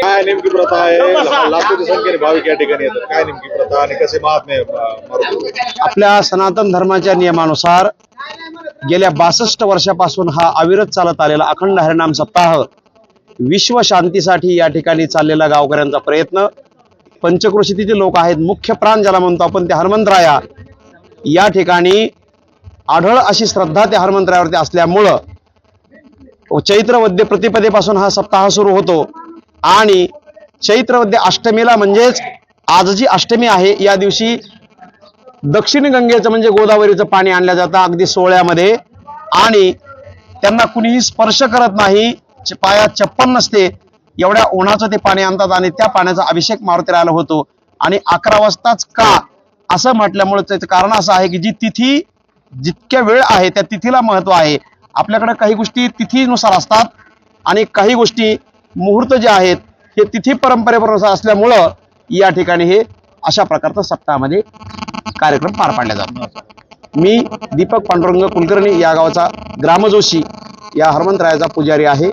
काय नेमकी प्रथा आहे? लाखोच्या संख्येने भाविक या ठिकाणी येतात. काय नेमकी प्रथा आणि कसे महात्मे? आपल्या सनातन धर्माच्या नियमानुसार गेल्या बासष्ट वर्षापासून हा अविरत चालत आलेला अखंड हरिनाम सप्ताह विश्व शांतीसाठी या ठिकाणी चाललेला गावकऱ्यांचा प्रयत्न. पंचक्रोशीतील लोक आहेत मुख्य प्राण ज्याला म्हणतो आपण ते हनुमंतराया या ठिकाणी आढळ अशी श्रद्धा त्या हनुमंतरायावरती असल्यामुळं चैत्रवद्य प्रतिपदेपासून हा सप्ताह सुरू होतो. आणि चैत्रवद्य अष्टमीला म्हणजेच आज जी अष्टमी आहे या दिवशी दक्षिण गंगेचं म्हणजे गोदावरीचं पाणी आणलं जातं अगदी सोहळ्यामध्ये. आणि त्यांना कुणीही स्पर्श करत नाही च- पायात चप्पल नसते एवढ्या उन्हाचं ते पाणी आणतात आणि त्या पाण्याचा अभिषेक मारुतीला होतो. आणि अकरा वाजताच का? असं म्हटल्यामुळे त्याचं कारण असं आहे की जी तिथी जितक्या वेळ आहे त्या तिथीला महत्त्व आहे. आपल्याकडे काही गोष्टी तिथीनुसार असतात आणि काही गोष्टी मुहूर्त जे आहेत हे तिथी परंपरेनुसार असल्यामुळं या ठिकाणी हे अशा प्रकारचा सप्ताहामध्ये कार्यक्रम पार पाडला जातो मी दीपक पांडुरंग कुलकर्णी या गावाचा ग्रामजोशी या हनुमंतरायाचा पुजारी आहे.